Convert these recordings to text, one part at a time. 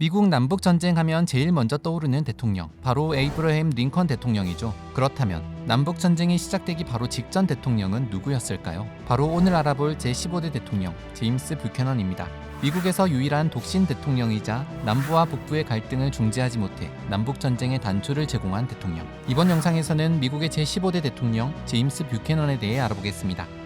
미국 남북 전쟁하면 제일 먼저 떠오르는 대통령 바로 에이브러햄 링컨 대통령이죠. 그렇다면 남북 전쟁이 시작되기 바로 직전 대통령은 누구였을까요? 바로 오늘 알아볼 제15대 대통령 제임스 뷰캐넌입니다. 미국에서 유일한 독신 대통령이자 남부와 북부의 갈등을 중재하지 못해 남북 전쟁의 단초를 제공한 대통령. 이번 영상에서는 미국의 제15대 대통령 제임스 뷰캐넌에 대해 알아보겠습니다.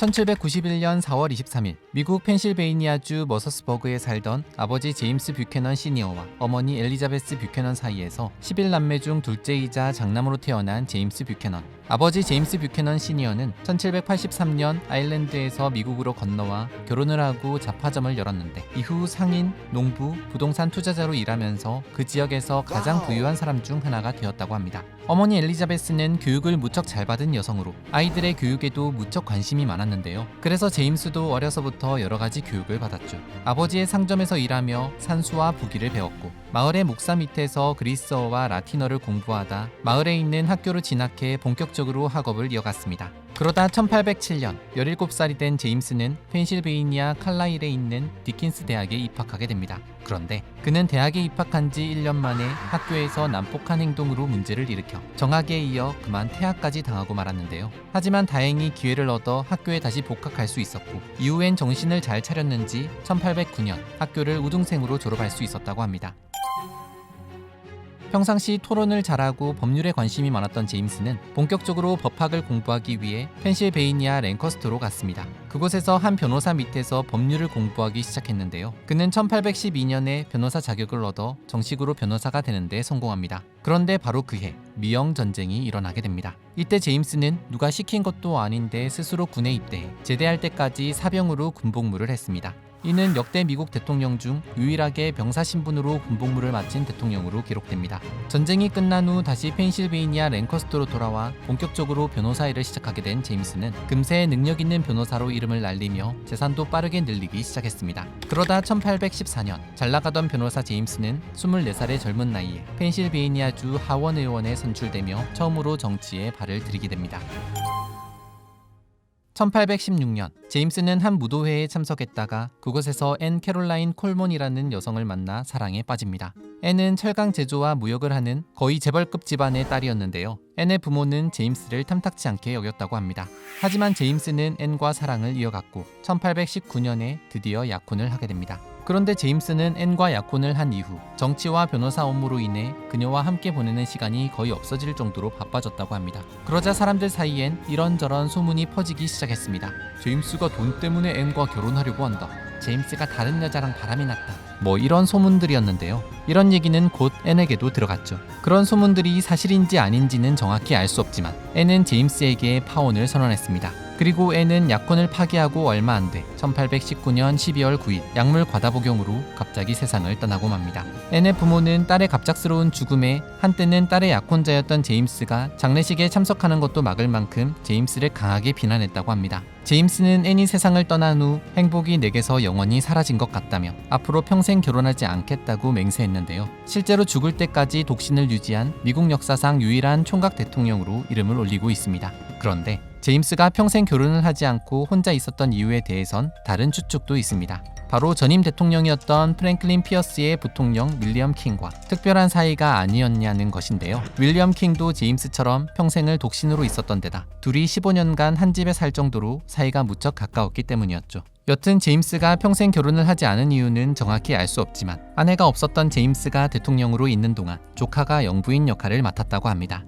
1791년 4월 23일 미국 펜실베이니아주 머서스버그에 살던 아버지 제임스 뷰캐넌 시니어와 어머니 엘리자베스 뷰캐넌 사이에서 11남매 중 둘째이자 장남으로 태어난 제임스 뷰캐넌. 아버지 제임스 뷰캐넌 시니어는 1783년 아일랜드에서 미국으로 건너와 결혼을 하고 잡화점을 열었는데 이후 상인, 농부, 부동산 투자자로 일하면서 그 지역에서 가장 부유한 사람 중 하나가 되었다고 합니다. 어머니 엘리자베스는 교육을 무척 잘 받은 여성으로 아이들의 교육에도 무척 관심이 많았는데요. 그래서 제임스도 어려서부터 여러 가지 교육을 받았죠. 아버지의 상점에서 일하며 산수와 부기를 배웠고 마을의 목사 밑에서 그리스어와 라틴어를 공부하다 마을에 있는 학교를 진학해 본격적으로 학업을 이어갔습니다. 그러다 1807년 17살이 된 제임스는 펜실베이니아 칼라일에 있는 디킨스 대학에 입학하게 됩니다. 그런데 그는 대학에 입학한 지 1년 만에 학교에서 난폭한 행동으로 문제를 일으켜 정학에 이어 그만 퇴학까지 당하고 말았는데요. 하지만 다행히 기회를 얻어 학교에 다시 복학할 수 있었고 이후엔 정신을 잘 차렸는지 1809년 학교를 우등생으로 졸업할 수 있었다고 합니다. 평상시 토론을 잘하고 법률에 관심이 많았던 제임스는 본격적으로 법학을 공부하기 위해 펜실베이니아 랭커스터로 갔습니다. 그곳에서 한 변호사 밑에서 법률을 공부하기 시작했는데요. 그는 1812년에 변호사 자격을 얻어 정식으로 변호사가 되는데 성공합니다. 그런데 바로 그 해 미영 전쟁이 일어나게 됩니다. 이때 제임스는 누가 시킨 것도 아닌데 스스로 군에 입대해 제대할 때까지 사병으로 군복무를 했습니다. 이는 역대 미국 대통령 중 유일하게 병사 신분으로 군복무를 마친 대통령으로 기록됩니다. 전쟁이 끝난 후 다시 펜실베이니아 랭커스터로 돌아와 본격적으로 변호사 일을 시작하게 된 제임스는 금세 능력 있는 변호사로 이름을 날리며 재산도 빠르게 늘리기 시작했습니다. 그러다 1814년 잘 나가던 변호사 제임스는 24살의 젊은 나이에 펜실베이니아주 하원 의원에 선출되며 처음으로 정치에 발을 들이게 됩니다. 1816년 제임스는 한 무도회에 참석했다가 그곳에서 앤 캐롤라인 콜몬이라는 여성을 만나 사랑에 빠집니다. 앤은 철강 제조와 무역을 하는 거의 재벌급 집안의 딸이었는데요. 앤의 부모는 제임스를 탐탁치 않게 여겼다고 합니다. 하지만 제임스는 앤과 사랑을 이어갔고 1819년에 드디어 약혼을 하게 됩니다. 그런데 제임스는 앤과 약혼을 한 이후 정치와 변호사 업무로 인해 그녀와 함께 보내는 시간이 거의 없어질 정도로 바빠졌다고 합니다. 그러자 사람들 사이엔 이런저런 소문이 퍼지기 시작했습니다. 제임스가 돈 때문에 앤과 결혼하려고 한다. 제임스가 다른 여자랑 바람이 났다. 뭐 이런 소문들이었는데요. 이런 얘기는 곧 앤에게도 들어갔죠. 그런 소문들이 사실인지 아닌지는 정확히 알 수 없지만 앤은 제임스에게 파혼을 선언했습니다. 그리고 앤은 약혼을 파기하고 얼마 안 돼 1819년 12월 9일 약물 과다 복용으로 갑자기 세상을 떠나고 맙니다. 앤의 부모는 딸의 갑작스러운 죽음에 한때는 딸의 약혼자였던 제임스가 장례식에 참석하는 것도 막을 만큼 제임스를 강하게 비난했다고 합니다. 제임스는 앤이 세상을 떠난 후 행복이 내게서 영원히 사라진 것 같다며 앞으로 평생 결혼하지 않겠다고 맹세했는데요. 실제로 죽을 때까지 독신을 유지한 미국 역사상 유일한 총각 대통령으로 이름을 올리고 있습니다. 그런데 제임스가 평생 결혼을 하지 않고 혼자 있었던 이유에 대해선 다른 추측도 있습니다. 바로 전임 대통령이었던 프랭클린 피어스의 부통령 윌리엄 킹과 특별한 사이가 아니었냐는 것인데요. 윌리엄 킹도 제임스처럼 평생을 독신으로 있었던 데다 둘이 15년간 한 집에 살 정도로 사이가 무척 가까웠기 때문이었죠. 여튼 제임스가 평생 결혼을 하지 않은 이유는 정확히 알 수 없지만 아내가 없었던 제임스가 대통령으로 있는 동안 조카가 영부인 역할을 맡았다고 합니다.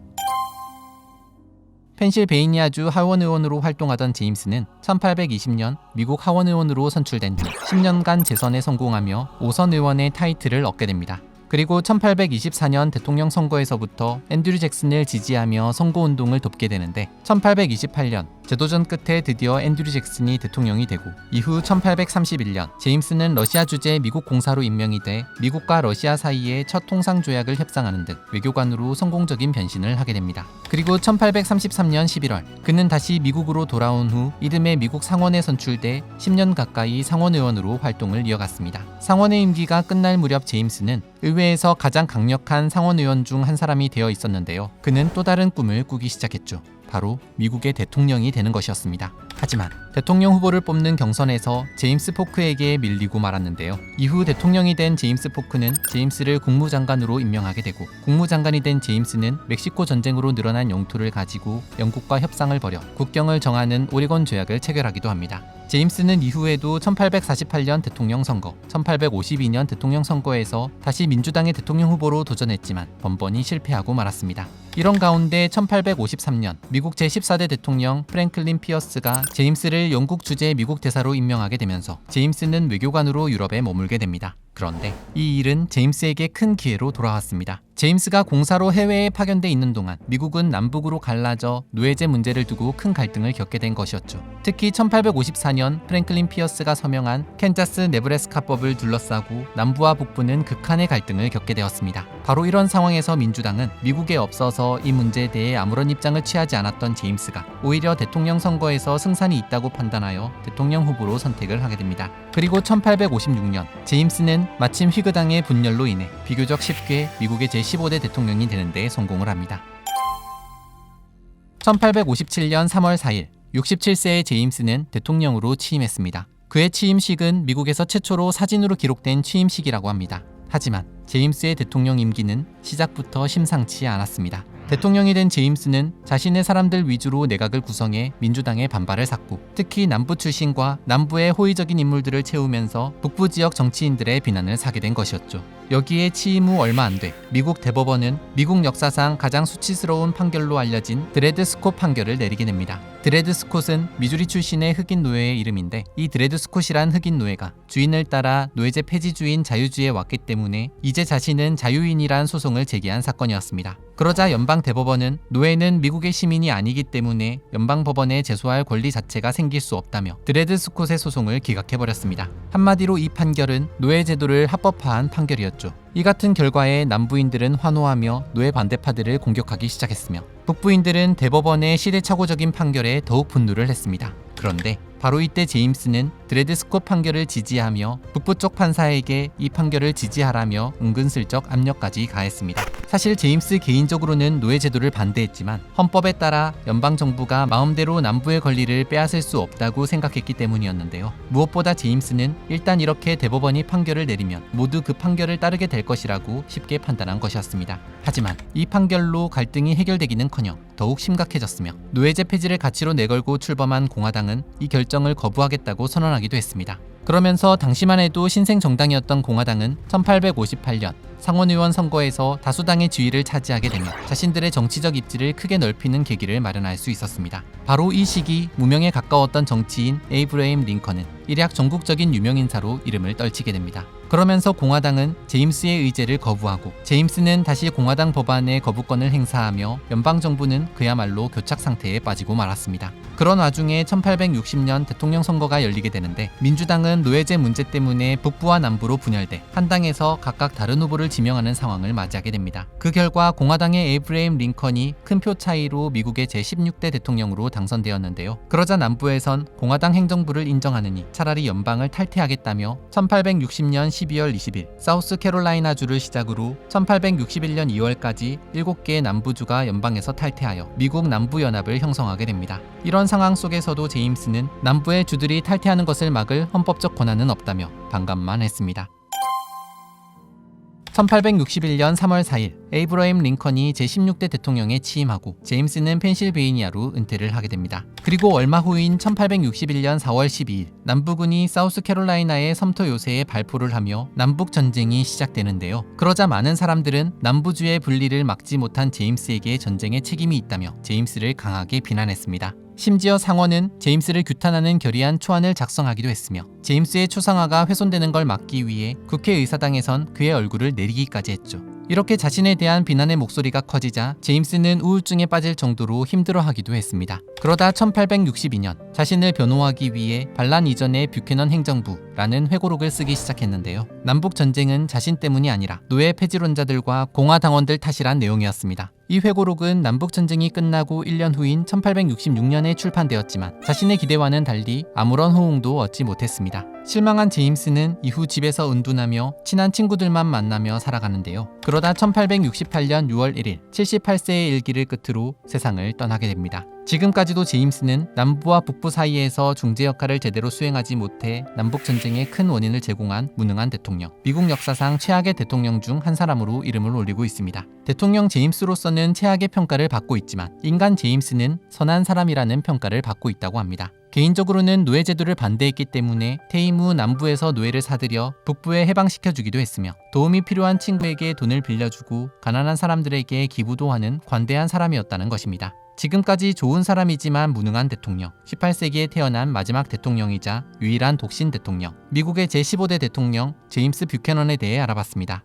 펜실베이니아주 하원 의원으로 활동하던 제임스는 1820년 미국 하원 의원으로 선출된 후 10년간 재선에 성공하며 5선 의원의 타이틀을 얻게 됩니다. 그리고 1824년 대통령 선거에서부터 앤드류 잭슨을 지지하며 선거운동을 돕게 되는데 1828년 재도전 끝에 드디어 앤드류 잭슨이 대통령이 되고 이후 1831년 제임스는 러시아 주재 미국 공사로 임명이 돼 미국과 러시아 사이에 첫 통상 조약을 협상하는 등 외교관으로 성공적인 변신을 하게 됩니다. 그리고 1833년 11월 그는 다시 미국으로 돌아온 후 이듬해 미국 상원에 선출돼 10년 가까이 상원 의원으로 활동을 이어갔습니다. 상원의 임기가 끝날 무렵 제임스는 의회에서 가장 강력한 상원 의원 중 한 사람이 되어 있었는데요. 그는 또 다른 꿈을 꾸기 시작했죠. 바로 미국의 대통령이 되는 것이었습니다. 하지만 대통령 후보를 뽑는 경선에서 제임스 포크에게 밀리고 말았는데요. 이후 대통령이 된 제임스 포크는 제임스를 국무장관으로 임명하게 되고 국무장관이 된 제임스는 멕시코 전쟁으로 늘어난 영토를 가지고 영국과 협상을 벌여 국경을 정하는 오레곤 조약을 체결하기도 합니다. 제임스는 이후에도 1848년 대통령 선거, 1852년 대통령 선거에서 다시 민주당의 대통령 후보로 도전했지만 번번이 실패하고 말았습니다. 이런 가운데 1853년 미국 제14대 대통령 프랭클린 피어스가 제임스를 영국 주재 미국 대사로 임명하게 되면서 제임스는 외교관으로 유럽에 머물게 됩니다. 그런데 이 일은 제임스에게 큰 기회로 돌아왔습니다. 제임스가 공사로 해외에 파견돼 있는 동안 미국은 남북으로 갈라져 노예제 문제를 두고 큰 갈등을 겪게 된 것이었죠. 특히 1854년 프랭클린 피어스가 서명한 캔자스 네브래스카법을 둘러싸고 남부와 북부는 극한의 갈등을 겪게 되었습니다. 바로 이런 상황에서 민주당은 미국에 없어서 이 문제에 대해 아무런 입장을 취하지 않았던 제임스가 오히려 대통령 선거에서 승산이 있다고 판단하여 대통령 후보로 선택을 하게 됩니다. 그리고 1856년 제임스는 마침 휘그당의 분열로 인해 비교적 쉽게 미국의 제 15대 대통령이 되는 데 성공을 합니다. 1857년 3월 4일 67세의 제임스는 대통령으로 취임했습니다. 그의 취임식은 미국에서 최초로 사진으로 기록된 취임식이라고 합니다. 하지만 제임스의 대통령 임기는 시작부터 심상치 않았습니다. 대통령이 된 제임스는 자신의 사람들 위주로 내각을 구성해 민주당의 반발을 샀고 특히 남부 출신과 남부의 호의적인 인물들을 채우면서 북부 지역 정치인들의 비난을 사게 된 것이었죠. 여기에 취임 후 얼마 안 돼 미국 대법원은 미국 역사상 가장 수치스러운 판결로 알려진 드레드 스콧 판결을 내리게 됩니다. 드레드 스콧은 미주리 출신의 흑인 노예의 이름인데 이 드레드 스콧이란 흑인 노예가 주인을 따라 노예제 폐지주인 자유주의에 왔기 때문에 이제 자신은 자유인이란 소송을 제기한 사건이었습니다. 그러자 연방 대법원은 노예는 미국의 시민이 아니기 때문에 연방 법원에 제소할 권리 자체가 생길 수 없다며 드레드 스콧의 소송을 기각해 버렸습니다. 한마디로 이 판결은 노예 제도를 합법화한 판결이었죠. 이 같은 결과에 남부인들은 환호하며 노예 반대파들을 공격하기 시작했으며 북부인들은 대법원의 시대착오적인 판결에 더욱 분노를 했습니다. 그런데 바로 이때 제임스는 드레드 스콧 판결을 지지하며 북부 쪽 판사에게 이 판결을 지지하라며 은근슬쩍 압력까지 가했습니다. 사실 제임스 개인적으로는 노예 제도를 반대했지만 헌법에 따라 연방 정부가 마음대로 남부의 권리를 빼앗을 수 없다고 생각했기 때문이었는데요. 무엇보다 제임스는 일단 이렇게 대법원이 판결을 내리면 모두 그 판결을 따르게 될 것이라고 쉽게 판단한 것이었습니다. 하지만 이 판결로 갈등이 해결되기는커녕 더욱 심각해졌으며 노예제 폐지를 가치로 내걸고 출범한 공화당은 이 결정을 거부하겠다고 선언하기도 했습니다. 그러면서 당시만 해도 신생 정당이었던 공화당은 1858년 상원의원 선거에서 다수당의 지위를 차지하게 되며 자신들의 정치적 입지를 크게 넓히는 계기를 마련할 수 있었습니다. 바로 이 시기 무명에 가까웠던 정치인 에이브레임 링컨은 일약 전국적인 유명인사로 이름을 떨치게 됩니다. 그러면서 공화당은 제임스의 의제를 거부하고 제임스는 다시 공화당 법안의 거부권을 행사하며 연방 정부는 그야말로 교착 상태에 빠지고 말았습니다. 그런 와중에 1860년 대통령 선거가 열리게 되는데 민주당은 노예제 문제 때문에 북부와 남부로 분열돼 한 당에서 각각 다른 후보를 지명하는 상황을 맞이하게 됩니다. 그 결과 공화당의 에이브레임 링컨이 큰 표 차이로 미국의 제16대 대통령으로 당선되었는데요. 그러자 남부에선 공화당 행정부를 인정하느니 차라리 연방을 탈퇴하겠다며 1860년 12월 20일 사우스캐롤라이나주를 시작으로 1861년 2월까지 7개의 남부주가 연방에서 탈퇴하여 미국 남부연합을 형성하게 됩니다. 이런 상황 속에서도 제임스는 남부의 주들이 탈퇴하는 것을 막을 헌법적 권한은 없다며 반감만 했습니다. 1861년 3월 4일 에이브러임 링컨이 제16대 대통령에 취임하고 제임스는 펜실베이니아로 은퇴를 하게 됩니다. 그리고 얼마 후인 1861년 4월 12일 남부군이 사우스캐롤라이나의 섬터 요새에 발포를 하며 남북 전쟁이 시작되는데요. 그러자 많은 사람들은 남부주의 분리를 막지 못한 제임스에게 전쟁에 책임이 있다며 제임스를 강하게 비난했습니다. 심지어 상원은 제임스를 규탄하는 결의안 초안을 작성하기도 했으며 제임스의 초상화가 훼손되는 걸 막기 위해 국회의사당에선 그의 얼굴을 내리기까지 했죠. 이렇게 자신에 대한 비난의 목소리가 커지자 제임스는 우울증에 빠질 정도로 힘들어하기도 했습니다. 그러다 1862년 자신을 변호하기 위해 반란 이전의 뷰캐넌 행정부라는 회고록을 쓰기 시작했는데요. 남북 전쟁은 자신 때문이 아니라 노예 폐지론자들과 공화당원들 탓이란 내용이었습니다. 이 회고록은 남북 전쟁이 끝나고 1년 후인 1866년에 출판되었지만 자신의 기대와는 달리 아무런 호응도 얻지 못했습니다. 실망한 제임스는 이후 집에서 은둔하며 친한 친구들만 만나며 살아가는데요. 그러다 1868년 6월 1일 78세의 일기를 끝으로 세상을 떠나게 됩니다. 지금까지도 제임스는 남부와 북부 사이에서 중재 역할을 제대로 수행하지 못해 남북 전쟁의 큰 원인을 제공한 무능한 대통령. 미국 역사상 최악의 대통령 중 한 사람으로 이름을 올리고 있습니다. 대통령 제임스로서는 최악의 평가를 받고 있지만 인간 제임스는 선한 사람이라는 평가를 받고 있다고 합니다. 개인적으로는 노예 제도를 반대했기 때문에 퇴임 후 남부에서 노예를 사들여 북부에 해방시켜 주기도 했으며 도움이 필요한 친구에게 돈을 빌려주고 가난한 사람들에게 기부도 하는 관대한 사람이었다는 것입니다. 지금까지 좋은 사람이지만 무능한 대통령, 18세기에 태어난 마지막 대통령이자 유일한 독신 대통령, 미국의 제15대 대통령 제임스 뷰캐넌에 대해 알아봤습니다.